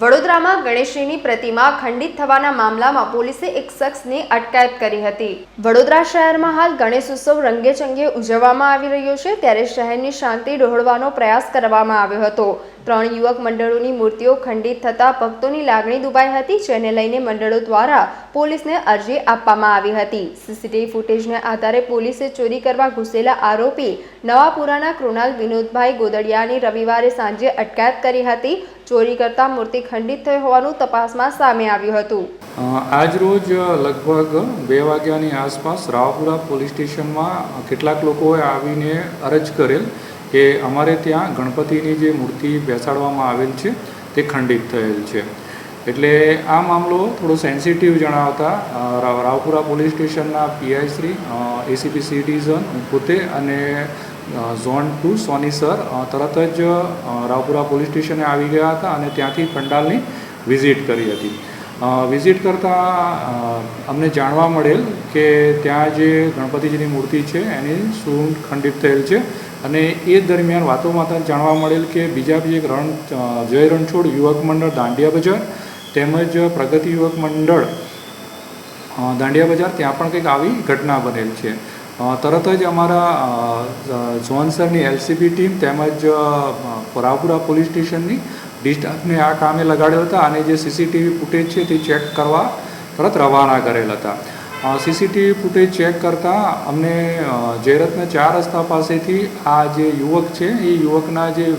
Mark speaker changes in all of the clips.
Speaker 1: વડોદરામાં ગણેશજીની પ્રતિમા ખંડિત થવાના મામલામાં પોલીસે એક શખ્સની અટકાયત કરી હતી. વડોદરા શહેરમાં હાલ ગણેશ ઉત્સવ રંગેચંગે ઉજવવામાં આવી રહ્યો છે, ત્યારે શહેરની શાંતિ ડહોળવાનો પ્રયાસ કરવામાં આવ્યો હતો. ત્રણ યુવક મંડળોની મૂર્તિઓ ખંડિત થતાં ભક્તોની લાગણી દુબાઈ હતી, જેને લઈને મંડળો દ્વારા પોલીસને અરજી આપવામાં આવી હતી. સીસીટીવી ફૂટેજને આધારે પોલીસે ચોરી કરવા ઘૂસેલા આરોપી નવાપુરાના કૃણાલ વિનોદભાઈ ગોદડિયાની રવિવારે સાંજે અટકાયત કરી હતી. ચોરી કરતા મૂર્તિ ખંડિત થઈ હોવાનું તપાસમાં સામે આવ્યું હતું.
Speaker 2: આજ રોજ લગભગ બે વાગ્યાની આસપાસ રાવપુરા પોલીસ સ્ટેશનમાં કેટલાક લોકોએ આવીને અરજ કરેલ કે અમારે ત્યાં ગણપતિની જે મૂર્તિ બેસાડવામાં આવેલ છે, તે ખંડિત થયેલ છે. એટલે આ મામલો થોડો સેન્સિટિવ જણાવતા રાવપુરા પોલીસ સ્ટેશનના પીઆઈ શ્રી એસીપી સિટીઝન પોતે અને ઝોન ટુ, સોની સર. તરત જ રાવપુરા પોલીસ સ્ટેશને આવી ગયા હતા અને ત્યાંથી પંડાલની વિઝિટ કરી હતી. વિઝિટ કરતાં અમને જાણવા મળેલ કે ત્યાં જે ગણપતિજીની મૂર્તિ છે, એની સૂંઢ ખંડિત થયેલ છે અને એ દરમિયાન વાતોમાં જાણવા મળેલ કે બીજા બી એક રણ જય રણછોડ યુવક મંડળ દાંડિયા બજાર તેમજ પ્રગતિ યુવક મંડળ દાંડિયા બજાર ત્યાં પણ કંઈક આવી ઘટના બનેલ છે. તરત જ અમારા અ, ઝોન સરની એલસીબી ટીમ તેમજ અ, પોલીસ સ્ટેશનની ડિસ્ટાફને આ કામે લગાડેલ હતા અને જે સીસીટીવી ફૂટેજ છે તે ચેક કરવા તરત રવાના કરેલ હતા. સીસીટીવી ફૂટેજ ચેક કરતાં અમને જયરત્ન ચાર રસ્તા પાસેથી આ જે યુવક છે એ યુવકના જે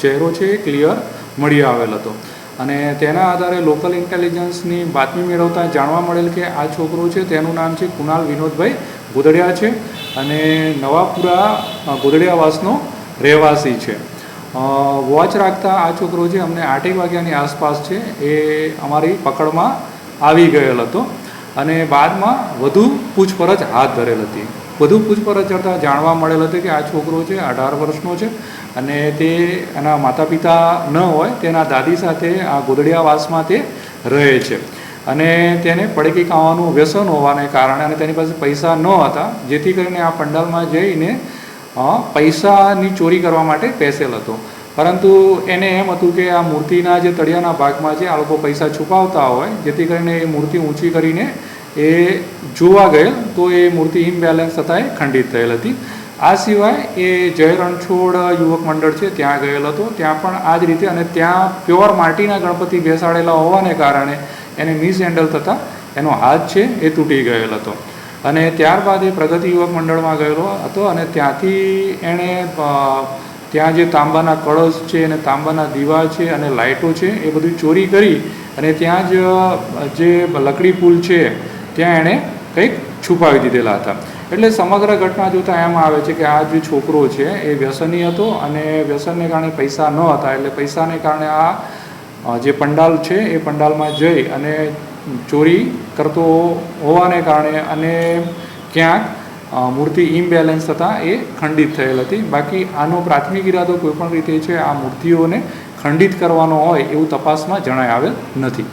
Speaker 2: ચહેરો છે એ ક્લિયર મળી આવેલ હતો. અને તેના આધારે લોકલ ઇન્ટેલિજન્સની બાતમી મેળવતા જાણવા મળેલ કે આ છોકરો છે, તેનું નામ છે કુણાલ વિનોદભાઈ ગોદડિયા છે અને નવાપુરા ગોદડિયાવાસનો રહેવાસી છે. વોચ રાખતા આ છોકરો છે અમને આઠેક વાગ્યાની આસપાસ છે, એ અમારી પકડમાં આવી ગયેલ હતો અને બાદમાં વધુ પૂછપરછ હાથ ધરેલ હતી. વધુ પૂછપરછ કરતાં જાણવા મળેલ હતું કે આ છોકરો છે, અઢાર વર્ષનો છે અને તે એના માતા પિતા ન હોય, તેના દાદી સાથે આ ગોદડિયાવાસમાં તે રહે છે. અને તેને પડકી ખાવાનું વ્યસન હોવાને કારણે અને તેની પાસે પૈસા ન હતા, જેથી કરીને આ પંડાલમાં જઈને પૈસાની ચોરી કરવા માટે પેસેલ હતો. પરંતુ એને એમ હતું કે આ મૂર્તિના જે તળિયાના ભાગમાં છે, આ લોકો પૈસા છુપાવતા હોય, જેથી કરીને એ મૂર્તિ ઊંચી કરીને એ જોવા ગયેલ તો એ મૂર્તિ ઇમ્બેલેન્સ થતાં એ ખંડિત થયેલ હતી. આ સિવાય એ જય રણછોડ યુવક મંડળ છે, ત્યાં ગયેલ હતો. ત્યાં પણ આ જ રીતે અને ત્યાં પ્યોર માટીના ગણપતિ બેસાડેલા હોવાને કારણે એને મિસહેન્ડલ થતાં એનો હાથ છે એ તૂટી ગયેલ હતો. અને ત્યારબાદ એ પ્રગતિ યુવક મંડળમાં ગયેલો હતો અને ત્યાંથી એણે ત્યાં જે તાંબાના કળશ છે અને તાંબાના દીવા છે અને લાઇટો છે એ બધું ચોરી કરી અને ત્યાં જ જે લકડી પુલ છે ત્યાં એણે કંઈક છુપાવી દીધેલા હતા. એટલે સમગ્ર ઘટના જોતાં એમ આવે છે કે આ જે છોકરો છે એ વ્યસની હતો અને વ્યસનને કારણે પૈસા ન હતા. એટલે પૈસાને કારણે આ જે પંડાલ છે એ પંડાલમાં જઈ અને ચોરી કરતો હોવાને કારણે અને ક્યાંક મૂર્તિ ઇમ્બેલેન્સ થતાં એ ખંડિત થયેલ હતી. બાકી આનો પ્રાથમિક ઇરાદો કોઈપણ રીતે છે આ મૂર્તિઓને ખંડિત કરવાનો હોય એવું તપાસમાં જણાય આવેલ નથી?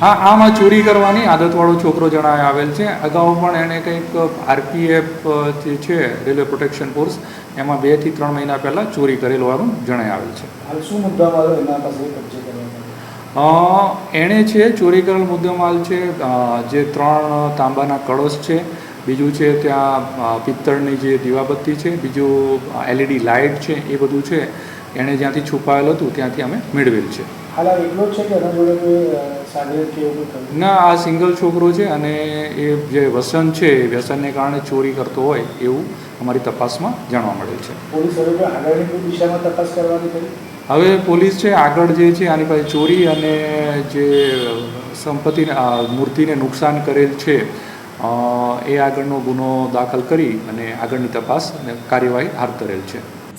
Speaker 2: હા આમાં ચોરી કરવાની આદતવાળો છોકરો જણાય આવેલ છે. અગાઉ પણ એણે કંઈક આરપીએફ જે છે રેલવે પ્રોટેક્શન ફોર્સ એમાં બેથી ત્રણ મહિના પહેલાં ચોરી કરેલ હોવાનું જણાય આવેલ છે.
Speaker 3: હાલ શું મુદ્દામાં આવ્યો? એના પાસે
Speaker 2: એણે છે ચોરી કરેલ મુદ્દામાલ છે જે ત્રણ તાંબાના કળશ છે. બીજું છે ત્યાં પિત્તળની જે દીવાબત્તી છે. બીજું એલઈડી લાઇટ છે એ બધું છે. એણે જ્યાંથી છુપાયેલું હતું ત્યાંથી અમે મેળવેલ છે.
Speaker 3: હાલ આ એકલો છે કે એના જોડે
Speaker 2: ના આ સિંગલ છોકરો છે અને એ જે વ્યસન છે એ વ્યસનને કારણે ચોરી કરતો હોય એવું અમારી તપાસમાં જાણવા મળેલ છે.
Speaker 3: પોલીસ હવે
Speaker 2: પોલીસ છે આગળ જે છે આની પાસે ચોરી અને જે સંપત્તિને મૂર્તિને નુકસાન કરેલ છે એ આગળનો ગુનો દાખલ કરી અને આગળની તપાસ અને કાર્યવાહી હાથ ધરેલ છે.